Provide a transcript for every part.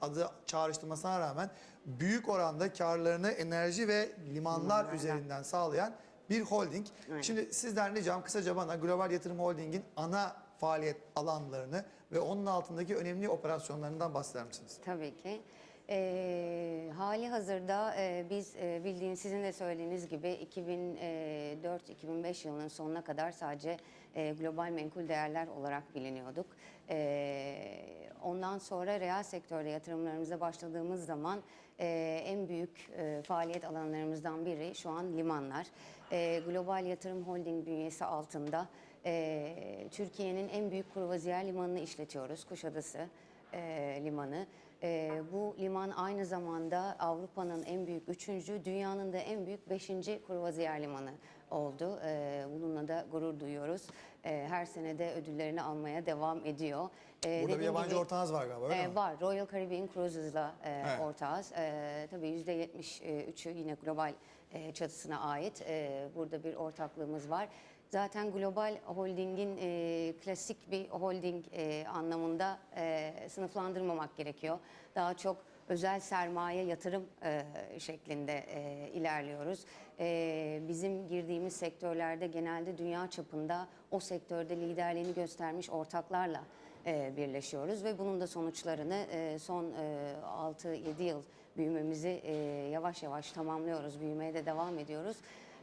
adı çağrıştırmasına rağmen büyük oranda karlarını enerji ve limanlar üzerinden sağlayan bir holding. Aynen. Şimdi sizden ricam kısaca bana Global Yatırım Holding'in ana faaliyet alanlarını ve onun altındaki önemli operasyonlarından bahseder misiniz? Tabii ki. Ee, hali hazırda e, biz e, bildiğiniz sizin de söylediğiniz gibi 2004-2005 yılının sonuna kadar sadece e, global menkul değerler olarak biliniyorduk. Ee, ondan sonra reel sektörde yatırımlarımıza başladığımız zaman e, en büyük e, faaliyet alanlarımızdan biri şu an limanlar. E, global Yatırım Holding bünyesi altında e, Türkiye'nin en büyük kruvaziyer limanını işletiyoruz, Kuşadası e, limanı. E, bu liman aynı zamanda Avrupa'nın en büyük üçüncü, dünyanın da en büyük beşinci kruvaziyer limanı oldu. E, bununla da gurur duyuyoruz. E, her sene de ödüllerini almaya devam ediyor. E, Burada bir yabancı gibi- ortağınız var galiba öyle e, mi? Var. Royal Caribbean Cruises'la e, Evet. ortağız. E, tabii %73'ü yine global e, çatısına ait. E, burada bir ortaklığımız var. Zaten Global Holding'in e, klasik bir holding e, anlamında e, sınıflandırmamak gerekiyor. Daha çok özel sermaye yatırım e, şeklinde e, ilerliyoruz. E, bizim girdiğimiz sektörlerde genelde dünya çapında o sektörde liderliğini göstermiş ortaklarla e, birleşiyoruz ve bunun da sonuçlarını e, son e, 6-7 yıl büyümemizi e, yavaş yavaş tamamlıyoruz. Büyümeye de devam ediyoruz.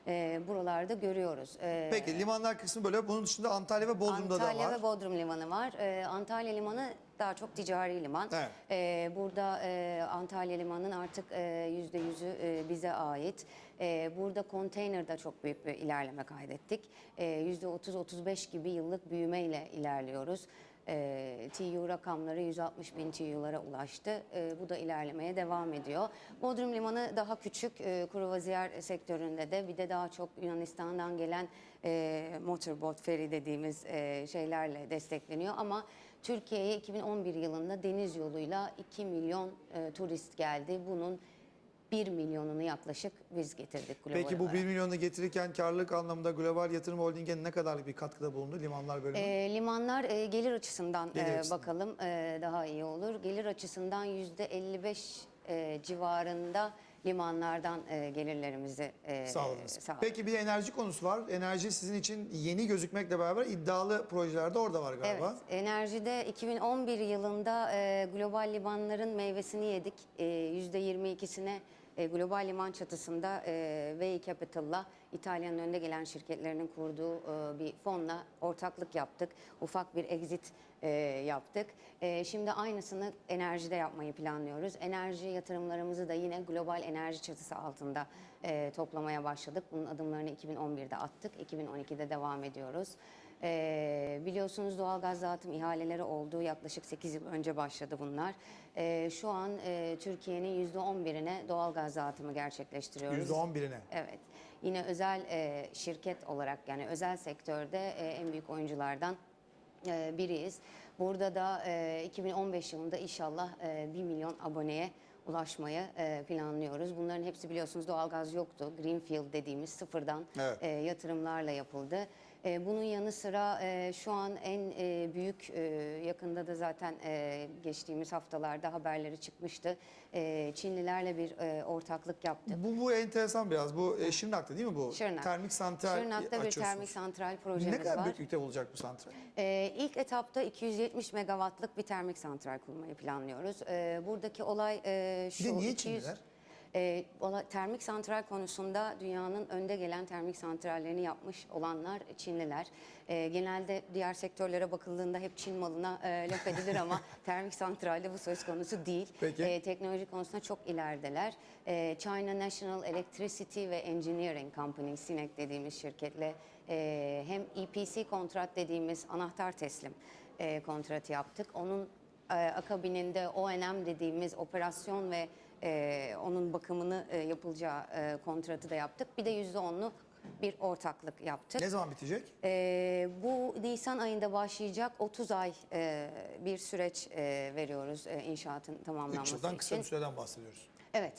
E, buralarda görüyoruz. E, Peki limanlar kısmı böyle. Bunun dışında Antalya ve Bodrum'da Antalya da var. ve Bodrum limanı var. Ee, Antalya limanı daha çok ticari liman. Evet. Ee, burada e, Antalya limanının artık e, yüzde yüzü e, bize ait. E, burada konteynerde çok büyük bir ilerleme kaydettik. E, Yüzde 30-35 gibi yıllık büyümeyle ilerliyoruz. E, TU rakamları 160 bin TU'lara ulaştı. E, bu da ilerlemeye devam ediyor. Bodrum Limanı daha küçük e, kruvaziyer sektöründe de bir de daha çok Yunanistan'dan gelen e, motorboat ferry dediğimiz e, şeylerle destekleniyor. Ama Türkiye'ye 2011 yılında deniz yoluyla 2 milyon e, turist geldi. Bunun 1 milyonunu yaklaşık biz getirdik global Peki bu olarak. 1 milyonu getirirken karlılık anlamında Global Yatırım Holding'e ne kadarlık bir katkıda bulundu limanlar bölümü? E, limanlar e, gelir açısından Gelir e, açısından. bakalım e, daha iyi olur. Gelir açısından yüzde 55 e, civarında limanlardan e, gelirlerimizi e, Sağladınız. sağladık. Peki bir de enerji konusu var. Enerji sizin için yeni gözükmekle beraber iddialı projelerde orada var galiba. Evet, enerjide 2011 yılında e, global limanların meyvesini yedik. E, %22'sine e, global liman çatısında e, Capital'la İtalya'nın önde gelen şirketlerinin kurduğu e, bir fonla ortaklık yaptık. Ufak bir exit e, yaptık. Şimdi aynısını enerjide yapmayı planlıyoruz. Enerji yatırımlarımızı da yine global enerji çatısı altında toplamaya başladık. Bunun adımlarını 2011'de attık. 2012'de devam ediyoruz. Ee, biliyorsunuz doğalgaz dağıtım ihaleleri oldu. Yaklaşık 8 yıl önce başladı bunlar. Ee, şu an e, Türkiye'nin %11'ine doğalgaz dağıtımı gerçekleştiriyoruz. %11'ine. Evet. Yine özel e, şirket olarak yani özel sektörde e, en büyük oyunculardan e, biriyiz. Burada da e, 2015 yılında inşallah e, 1 milyon aboneye ulaşmayı e, planlıyoruz. Bunların hepsi biliyorsunuz doğalgaz yoktu. Greenfield dediğimiz sıfırdan Evet. e, yatırımlarla yapıldı. E, bunun yanı sıra e, şu an en e, büyük e, yakında da zaten geçtiğimiz haftalarda haberleri çıkmıştı. Çinlilerle bir ortaklık yaptık. Bu, bu enteresan biraz. Bu Şırnak'ta değil mi bu? Şırnak. Termik santral Şırnak'ta bir termik santral projemiz Ne kadar var. büyüklükte olacak bu santral? Ee, ilk etapta 270 megawattlık bir termik santral kurmayı planlıyoruz. Ee, buradaki olay şu. Bir de niye 200 Çinliler? Olay- termik santral konusunda dünyanın önde gelen termik santrallerini yapmış olanlar Çinliler. Ee, genelde diğer sektörlere bakıldığında hep Çin malına e, laf edilir ama termik santralde bu söz konusu değil. Peki. Ee, teknoloji konusunda çok ilerideler. Ee, China National Electricity ve Engineering Company, SINEC dediğimiz şirketle e, hem EPC kontrat dediğimiz anahtar teslim e, kontratı yaptık. Onun e, akabininde O&M dediğimiz operasyon ve e, onun bakımını e, yapılacağı e, kontratı da yaptık. Bir de %10'lu bir ortaklık yaptık. Ne zaman bitecek? Ee, bu Nisan ayında başlayacak 30 ay e, bir süreç e, veriyoruz e, inşaatın tamamlanması 3 yıldan kısa bir için. süreden bahsediyoruz. Evet.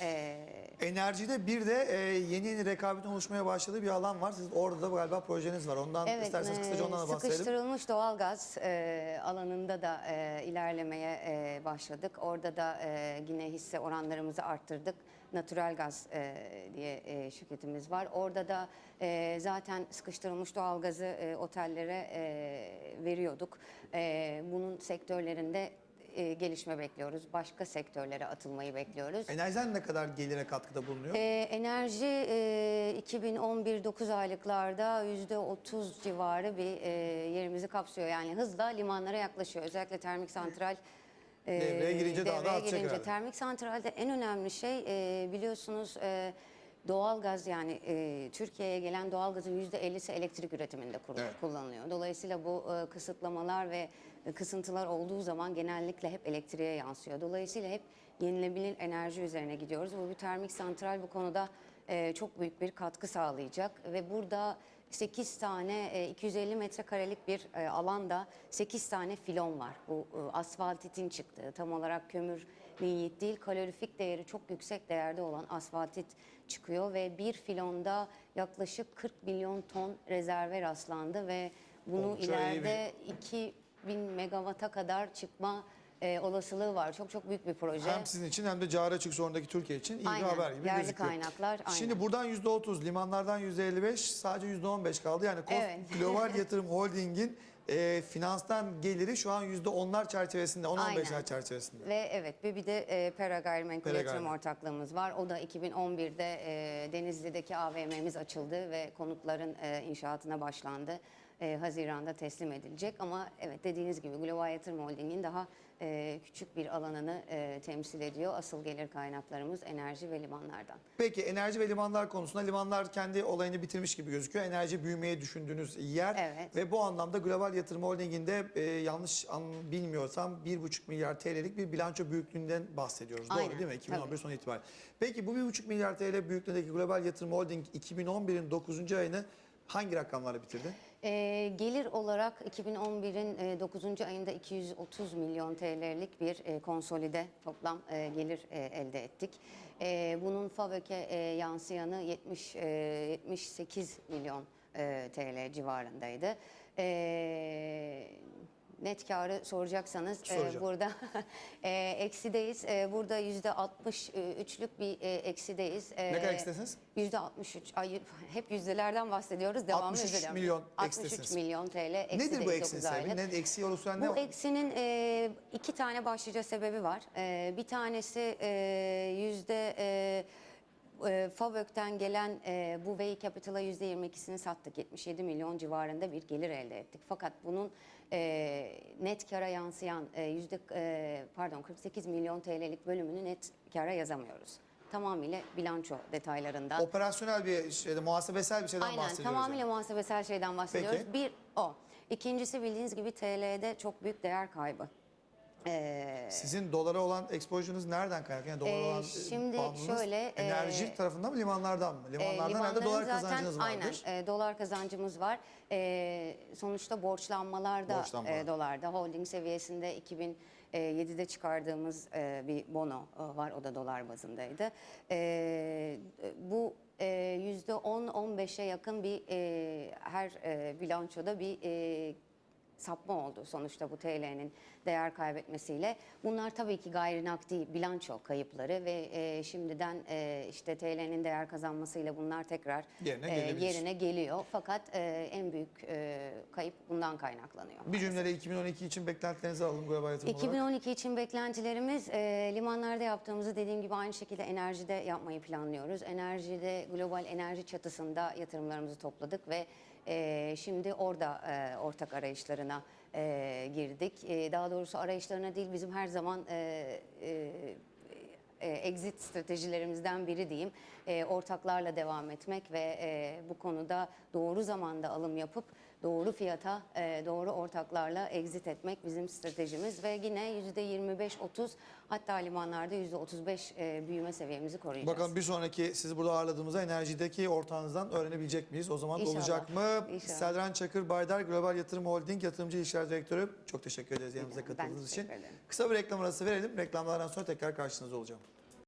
E, Enerjide bir de e, yeni yeni rekabetin oluşmaya başladığı bir alan var. Siz orada da galiba projeniz var. Ondan Evet, isterseniz e, kısaca ondan da bahsedelim. Sıkıştırılmış doğalgaz e, alanında da e, ilerlemeye e, başladık. Orada da e, yine hisse oranlarımızı arttırdık. Natural Gaz e, diye e, şirketimiz var. Orada da e, zaten sıkıştırılmış doğalgazı e, otellere e, veriyorduk. E, bunun sektörlerinde e, gelişme bekliyoruz. Başka sektörlere atılmayı bekliyoruz. Enerjiden ne kadar gelire katkıda bulunuyor? Ee, enerji e, 2011 9 aylıklarda %30 civarı bir e, yerimizi kapsıyor. Yani hızla limanlara yaklaşıyor. Özellikle termik santral e, Devreye girince daha da devreye artacak girince. herhalde. Termik santralde en önemli şey e, biliyorsunuz e, doğalgaz yani e, Türkiye'ye gelen doğalgazın %50'si elektrik üretiminde kur- Evet. kullanılıyor. Dolayısıyla bu e, kısıtlamalar ve e, e, kısıntılar olduğu zaman genellikle hep elektriğe yansıyor. Dolayısıyla hep yenilebilir enerji üzerine gidiyoruz. Bu bir termik santral bu konuda e, çok büyük bir katkı sağlayacak ve burada 8 tane e, 250 metrekarelik bir alanda 8 tane filon var. Bu asfaltitin çıktığı tam olarak kömür linyit değil kalorifik değeri çok yüksek değerde olan asfaltit çıkıyor ve bir filonda yaklaşık 40 milyon ton rezerve rastlandı ve bunu Oldukça ileride 2 bin megawata kadar çıkma e, olasılığı var. Çok çok büyük bir proje. Hem sizin için hem de cari açık sorundaki Türkiye için iyi aynen, bir haber gibi yerli gözüküyor. kaynaklar. Aynen. Şimdi buradan %30, limanlardan %55, sadece %15 kaldı. Yani Kost evet. Global Yatırım Holding'in e, finanstan geliri şu an %10'lar çerçevesinde, 10-15'ler çerçevesinde. Ve evet bir, bir de e, Pera Gayrimenkul Yatırım Ortaklığımız var. O da 2011'de e, Denizli'deki AVM'miz açıldı ve konutların e, inşaatına başlandı. E, Haziran'da teslim edilecek ama evet dediğiniz gibi Global Yatırım Holding'in daha e, küçük bir alanını e, temsil ediyor. Asıl gelir kaynaklarımız enerji ve limanlardan. Peki enerji ve limanlar konusunda limanlar kendi olayını bitirmiş gibi gözüküyor. Enerji büyümeyi düşündüğünüz yer Evet. ve bu anlamda Global Yatırım Holding'inde e, yanlış an, bilmiyorsam 1,5 milyar TL'lik bir bilanço büyüklüğünden bahsediyoruz. Doğru Aynen, değil mi? 2011 tabii. son itibariyle. Peki bu 1,5 milyar TL büyüklüğündeki Global Yatırım Holding 2011'in 9. ayını hangi rakamlarla bitirdi? E, gelir olarak 2011'in 9. ayında 230 milyon TL'lik bir e, konsolide toplam e, gelir e, elde ettik. E, bunun FAVÖK'e e, yansıyanı 70 e, 78 milyon e, TL civarındaydı. E, net karı soracaksanız e, Soracağım. burada e, eksideyiz. E, burada yüzde 63'lük bir e, eksideyiz. E, Ne kadar eksidesiniz? Yüzde 63. Ay, hep yüzdelerden bahsediyoruz. Devamlı 63 yüzdeler. milyon 63 eksidesiniz. milyon TL. eksi Nedir bu de eksi 9 sebebi? aylık. Ne eksi olursa ne? Bu eksinin e, iki tane başlıca sebebi var. E, bir tanesi e, yüzde e, e, FAVÖK'ten gelen e, bu Way Capital'a yüzde 22'sini sattık. 77 milyon civarında bir gelir elde ettik. Fakat bunun e, net kara yansıyan e, yüzde e, pardon 48 milyon TL'lik bölümünü net kara yazamıyoruz. Tamamıyla bilanço detaylarından. Operasyonel bir şeyde, muhasebesel bir şeyden Aynen bahsediyoruz. tamamıyla yani. muhasebesel şeyden bahsediyoruz. Peki. Bir o. İkincisi bildiğiniz gibi TL'de çok büyük değer kaybı. Ee, Sizin dolara olan exposure'ınız nereden kaynaklı? Yani dolara Ee, olan e, şimdi şöyle, enerji e, tarafından mı limanlardan mı? e, Limanlardan herhalde limanların dolar zaten- kazancınız vardır. Aynen e, dolar kazancımız var. E, sonuçta borçlanmalar da Borçlanmalar. e, dolarda. Holding seviyesinde 2007'de çıkardığımız e, bir bono e, var. O da dolar bazındaydı. E, bu e, %10-15'e yakın bir e, her e, bilançoda bir e, sapma oldu sonuçta bu TL'nin değer kaybetmesiyle. Bunlar tabii ki gayri nakdi bilanço kayıpları ve e, şimdiden e, işte TL'nin değer kazanmasıyla bunlar tekrar Yerine e, yerine geliyor. Fakat e, en büyük e, kayıp bundan kaynaklanıyor. Bir cümleyle 2012 için beklentilerinizi alalım global yatırım olarak. 2012 için beklentilerimiz e, limanlarda yaptığımızı dediğim gibi aynı şekilde enerjide yapmayı planlıyoruz. Enerjide global enerji çatısında yatırımlarımızı topladık ve e, şimdi orada e, ortak arayışlarına e, girdik. E, daha doğrusu arayışlarına değil bizim her zaman e, e, e, exit stratejilerimizden biri diyeyim. E, ortaklarla devam etmek ve e, bu konuda doğru zamanda alım yapıp doğru fiyata e, doğru ortaklarla exit etmek bizim stratejimiz ve yine %25-30 hatta limanlarda %35 e, büyüme seviyemizi koruyacağız. Bakalım bir sonraki sizi burada ağırladığımızda enerjideki ortağınızdan öğrenebilecek miyiz? O zaman İnşallah. olacak mı? İnşallah. Seldren Çakır Baydar Global Yatırım Holding Yatırımcı İlişkiler Direktörü. Çok teşekkür ederiz yanımıza katıldığınız için. ederim. Kısa bir reklam arası verelim. Reklamlardan sonra tekrar karşınızda olacağım.